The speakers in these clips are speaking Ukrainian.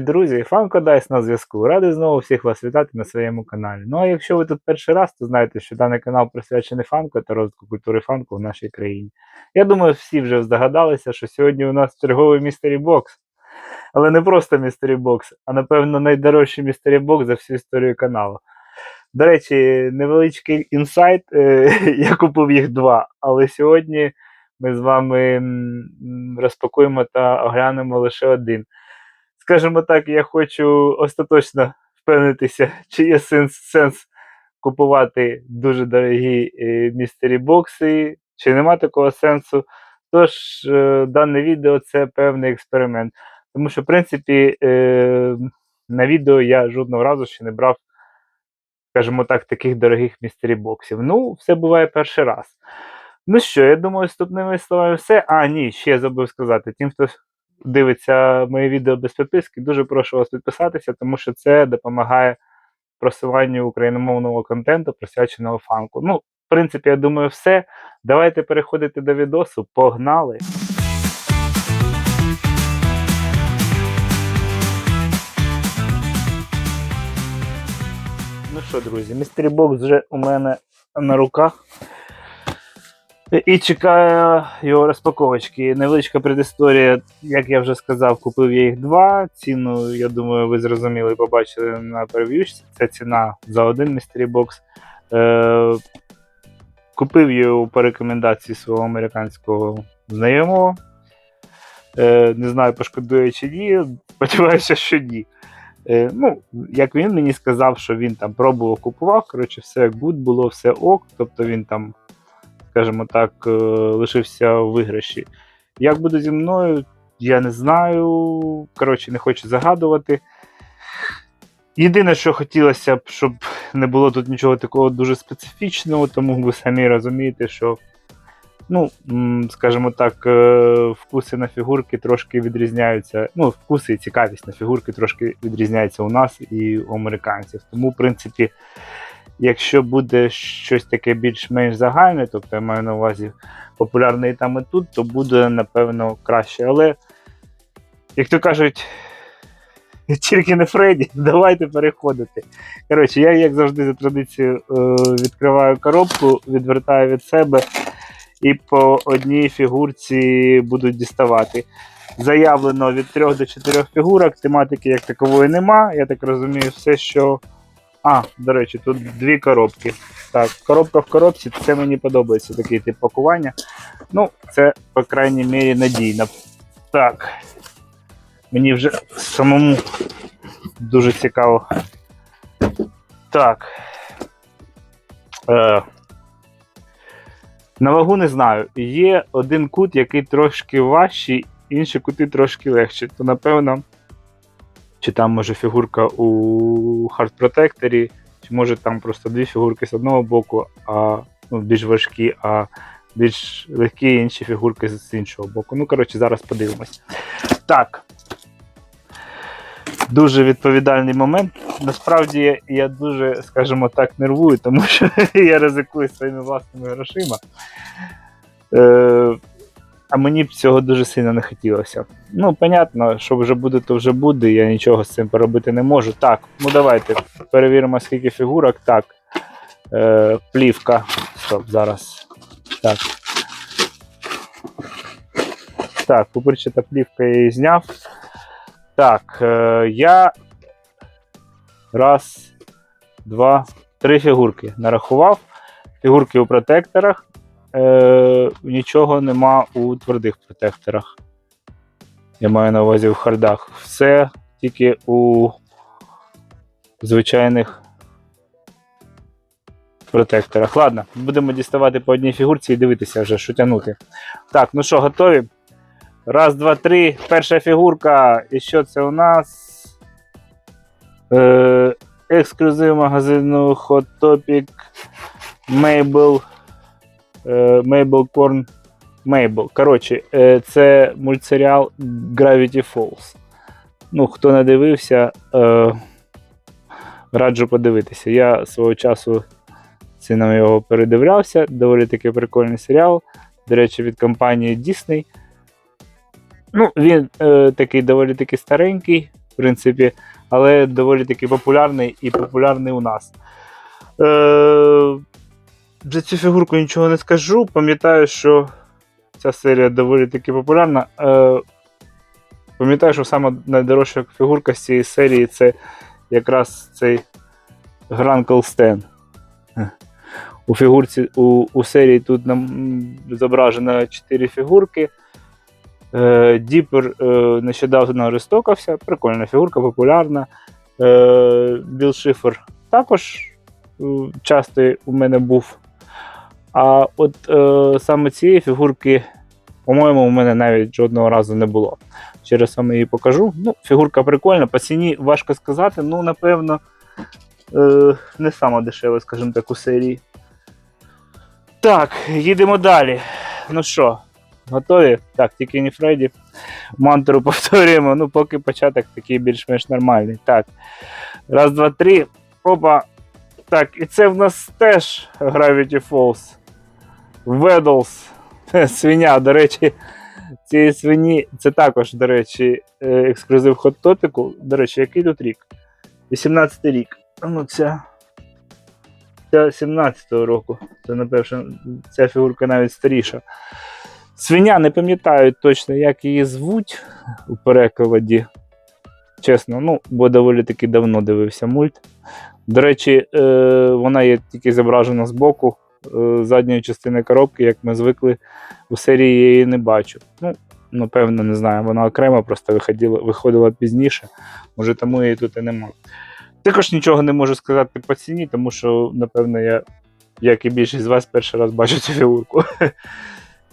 Друзі, Фанко Дайс на зв'язку. Радий знову всіх вас вітати на своєму каналі. Ну а якщо ви тут перший раз, то знаєте, що даний канал присвячений фанку та розвитку культури фанку в нашій країні. Я думаю, всі вже здогадалися, що сьогодні у нас черговий містері бокс. Але не просто містері бокс, а напевно найдорожчий містері бокс за всю історію каналу. До речі, невеличкий інсайт. е, Я купив їх два, але сьогодні ми з вами розпакуємо та оглянемо лише один. Скажімо так, я хочу остаточно впевнитися, чи є сенс, сенс купувати дуже дорогі е, містері бокси, чи нема такого сенсу. Тож, е, дане відео це певний експеримент. Тому що, в принципі, е, на відео я жодного разу ще не брав, скажімо так, таких дорогих містері боксів. Ну, все буває перший раз. Ну що, я думаю, вступними словами все. А, ні, ще я забув сказати. Тим, хто дивиться мої відео без підписки, дуже прошу вас підписатися, тому що це допомагає просуванню україномовного контенту, присвяченого фанку. Ну, в принципі, я думаю, все. Давайте переходити до відосу. Погнали! Ну що, друзі, містері бокс вже у мене на руках. І чекаю його розпаковочки. Невеличка предісторія, як я вже сказав, купив я їх два. Ціну, я думаю, ви зрозуміли і побачили на прев'юшці. Це ціна за один містері бокс. Е, купив його по рекомендації свого американського знайомого. Е, не знаю, пошкодує чи ні. Сподіваюся, що ні. Е, ну, як він мені сказав, що він там пробував купував. Коротше, все як будь було, все ок. Тобто він там скажімо так, е, лишився в виграші. Як буде зі мною, я не знаю. Коротше, не хочу загадувати. Єдине, що хотілося б, щоб не було тут нічого такого дуже специфічного, тому ви самі розумієте, що, ну, скажімо так, е, вкуси на фігурки трошки відрізняються. Ну, вкуси і цікавість на фігурки трошки відрізняються у нас і у американців. Тому, в принципі, Якщо буде щось таке більш-менш загальне, тобто я маю на увазі популярне і там і тут, то буде, напевно, краще. Але, як то кажуть, тільки не Фредді, давайте переходити. Коротше, я, як завжди, за традицією е, відкриваю коробку, відвертаю від себе і по одній фігурці буду діставати. Заявлено від 3 до 4 фігурок, тематики як такової нема. Я так розумію, все, що. А, до речі, тут дві коробки. Так, коробка в коробці, це мені подобається такий тип пакування. Ну, це, по крайній мірі, надійно. Так. Мені вже самому дуже цікаво. Так. Е, на вагу не знаю. Є один кут, який трошки важчий, інші кути трошки легші. То, напевно, чи там може фігурка у Hard Protector, чи може там просто дві фігурки з одного боку, а ну, більш важкі, а більш легкі інші фігурки з іншого боку. Ну, коротше, зараз подивимось. Так. Дуже відповідальний момент. Насправді я, дуже, скажімо так, нервую, тому що я ризикую своїми власними грошима. Е, а мені б цього дуже сильно не хотілося. Ну, понятно, що вже буде, то вже буде. Я нічого з цим поробити не можу. Так, ну давайте перевіримо, скільки фігурок. Так. Е, плівка. Стоп, зараз. Так. Так, пупирчата плівка я її зняв. Так, е, я раз, два, три фігурки нарахував. Фігурки у протекторах. Е, нічого нема у твердих протекторах. Я маю на увазі в хардах. Все тільки у звичайних протекторах. Ладно, будемо діставати по одній фігурці і дивитися вже, що тягнути. Так, ну що, готові? Раз, два, три. Перша фігурка. І що це у нас? Е, ексклюзив магазину Hot Topic Mabel. Mabel Corn Mabel. Коротше, е, це мультсеріал Gravity Falls. Ну, хто не дивився, е, раджу подивитися. Я свого часу сином його передивлявся. Доволі таки прикольний серіал. До речі, від компанії Disney. Ну, він е, такий доволі таки старенький. в принципі, але доволі таки популярний і популярний у нас. Е, за цю фігурку нічого не скажу. Пам'ятаю, що ця серія доволі таки популярна. Е, пам'ятаю, що саме найдорожча фігурка з цієї серії це якраз цей Гранкл Стен. У фігурці у, у серії тут нам зображено 4 фігурки. Е, Діпер е, нещодавно рестокався. Прикольна фігурка, популярна. Е, Біл Шифер також е, часто у мене був. А от е, саме цієї фігурки, по-моєму, у мене навіть жодного разу не було. Через вам її покажу. Ну, фігурка прикольна, по ціні важко сказати, ну, напевно, е, не сама дешева, скажімо так, у серії. Так, їдемо далі. Ну що, готові? Так, тільки не Фредді. Мантру повторюємо. Ну, поки початок такий більш-менш нормальний. Так. Раз, два, три. Опа. Так, і це в нас теж Gravity Falls. Ведлс. Свиня, до речі, цієї свині, це також, до речі, е, ексклюзив Hot Topic. До речі, який тут рік? 18 й рік. Ну, ця. Ця 17-го року. Це, напевно, ця фігурка навіть старіша. Свиня, не пам'ятаю точно, як її звуть у перекладі. Чесно, ну, бо доволі таки давно дивився мульт. До речі, е, вона є тільки зображена збоку задньої частини коробки, як ми звикли, у серії я її не бачу. Ну, напевно, не знаю, вона окремо просто виходила, виходила пізніше, може тому її тут і нема. Також нічого не можу сказати по ціні, тому що, напевно, я, як і більшість з вас, перший раз бачу цю фігурку.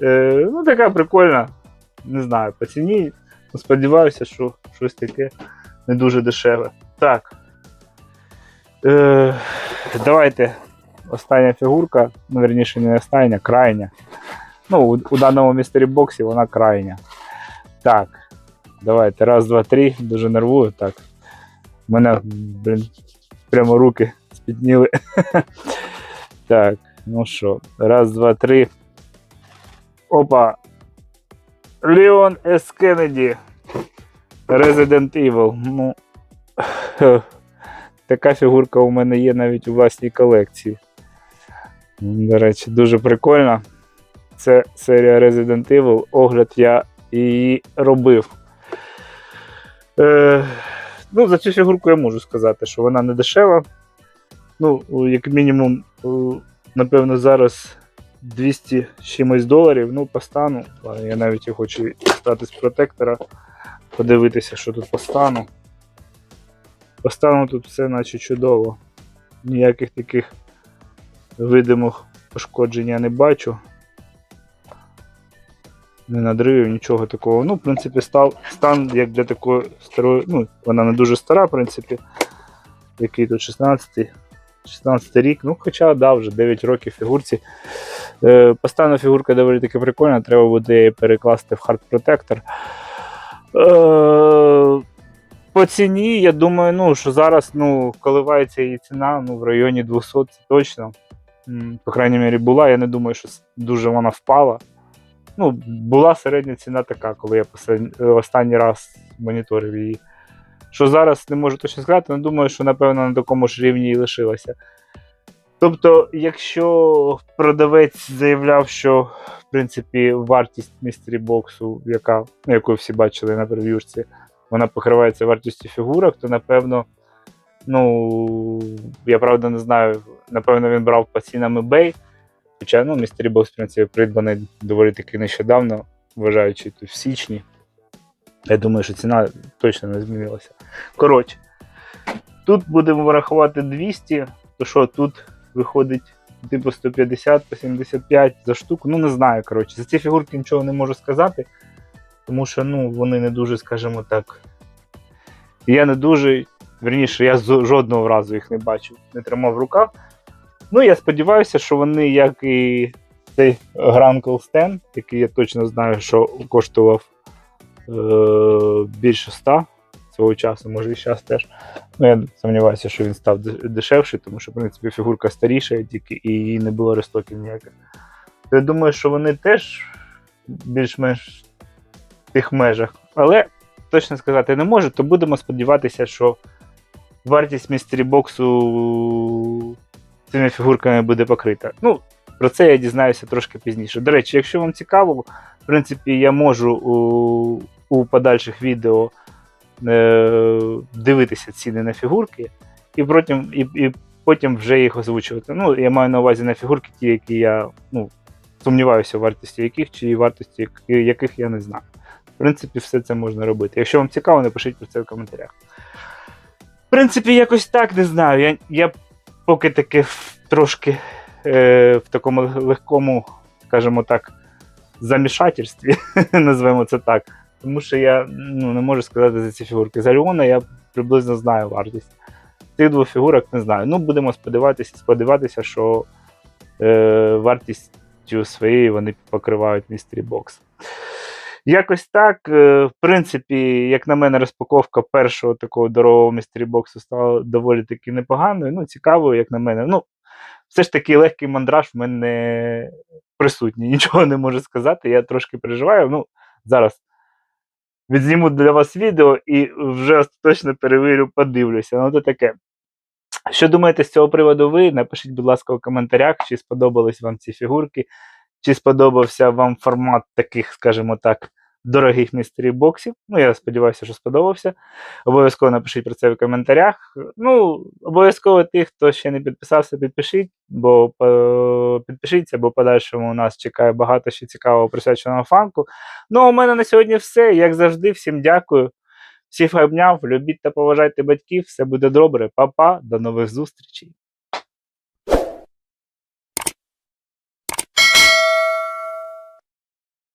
Е, ну, така прикольна. Не знаю, по ціні. Ну, Сподіваюся, що щось таке не дуже дешеве. Так. Е, давайте. Остання фігурка, ну, верніше, не остання, крайня. Ну, у, у даному містері боксі вона крайня. Так. Давайте. Раз, два, три. Дуже нервую. Так. У мене, блін, прямо руки спітніли. так, ну що, раз, два, три. Опа. Леон С. Кеннеді. Resident Evil. Ну. Така фігурка у мене є навіть у власній колекції. До речі, дуже прикольна. Це серія Resident Evil. Огляд я її робив. Е, ну, за цю фігурку я можу сказати, що вона не дешева. Ну, як мінімум, е, напевно, зараз 200 чимось доларів. Ну, по стану. Я навіть хочу стати з протектора, подивитися, що тут по стану. По стану тут все наче чудово. Ніяких таких видимих пошкоджень я не бачу. Не надривів, нічого такого. Ну, в принципі, став, стан як для такої старої, ну, вона не дуже стара, в принципі. Який тут 16 16 рік, ну хоча да, вже 9 років фігурці. Е, Поставна фігурка доволі таки прикольна, треба буде її перекласти в Hard Protector. Е, по ціні, я думаю, ну, що зараз ну, коливається її ціна ну, в районі 200, це точно. По крайній мірі, була. Я не думаю, що дуже вона впала. Ну, була середня ціна така, коли я останній раз моніторив її. Що зараз не можу точно сказати, але думаю, що напевно на такому ж рівні і лишилася. Тобто, якщо продавець заявляв, що в принципі вартість містері боксу, яка, ну, яку всі бачили на прев'юшці, вона покривається вартістю фігурок, то напевно, ну, я правда не знаю, напевно, він брав по цінам eBay. Хоча ну, містері бокс, в принципі, придбаний доволі таки нещодавно, вважаючи тут в січні. Я думаю, що ціна точно не змінилася. Коротше, тут будемо рахувати 200, то що тут виходить типу 150 по 75 за штуку. Ну, не знаю, коротше. За ці фігурки нічого не можу сказати, тому що ну, вони не дуже, скажімо так. Я не дуже, верніше, я жодного разу їх не бачив, не тримав в руках. Ну, я сподіваюся, що вони, як і цей Гранкл Стен, який я точно знаю, що коштував е- більше 100 свого часу, може і зараз теж. Ну, я сумніваюся, що він став дешевший, тому що, в принципі, фігурка старіша, тільки і її не було рестоків ніяких. То Я думаю, що вони теж більш-менш в тих межах. Але точно сказати не можу, то будемо сподіватися, що вартість містері боксу цими фігурками буде покрита. Ну, про це я дізнаюся трошки пізніше. До речі, якщо вам цікаво, в принципі, я можу у, у подальших відео е, дивитися ціни на фігурки і, потім, і, і потім вже їх озвучувати. Ну, я маю на увазі на фігурки, ті, які я ну, сумніваюся, в вартості яких чи вартості яких я не знаю. В принципі, все це можна робити. Якщо вам цікаво, напишіть про це в коментарях. Принципі, якось так не знаю. Я, я поки таки трошки е, в такому легкому, скажімо так, замішательстві, назвемо це так. Тому що я ну, не можу сказати за ці фігурки. За Леона я приблизно знаю вартість. Цих двох фігурок не знаю. Ну, будемо сподіватися, сподіватися, що е, вартістю своєї вони покривають містері бокс. Якось так. е, В принципі, як на мене, розпаковка першого такого дорогого містері боксу стала доволі таки непоганою. Ну, цікавою, як на мене. Ну, все ж таки легкий мандраж в мене присутній. Нічого не можу сказати. Я трошки переживаю. Ну, зараз відзніму для вас відео і вже остаточно перевірю, подивлюся. Ну, то таке. Що думаєте з цього приводу ви? Напишіть, будь ласка, у коментарях, чи сподобались вам ці фігурки, чи сподобався вам формат таких, скажімо так, дорогих містері боксів. Ну, я сподіваюся, що сподобався. Обов'язково напишіть про це в коментарях. Ну, обов'язково тих, хто ще не підписався, підпишіть, бо підпишіться, бо в подальшому у нас чекає багато ще цікавого присвяченого фанку. Ну, у мене на сьогодні все. Як завжди, всім дякую. Всіх обняв, любіть та поважайте батьків, все буде добре. Па-па, до нових зустрічей.